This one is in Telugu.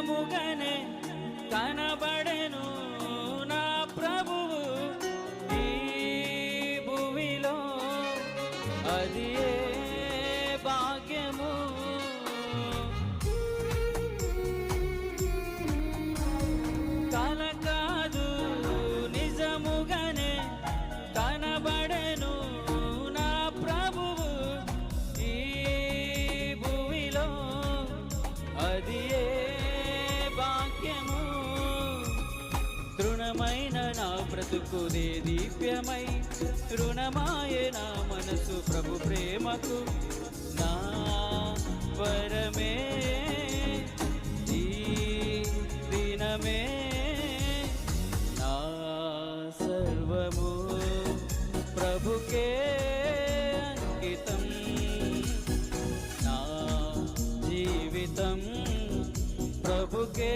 నిజముగానే కనబడెను నా ప్రభువు ఈ భూమిలో. అది భాగ్యము? కల కాదు నిజముగానే కనబడెను నా ప్రభువు ఈ భూమిలో. అది రుణమైన నా బ్రతుకుదే దీప్యమై రుణమాయే నా మనసు ప్రభు ప్రేమకు. నా వరమే ఈ దినమే నా సర్వము ప్రభుకే అంకితం. నా జీవితం ప్రభుకే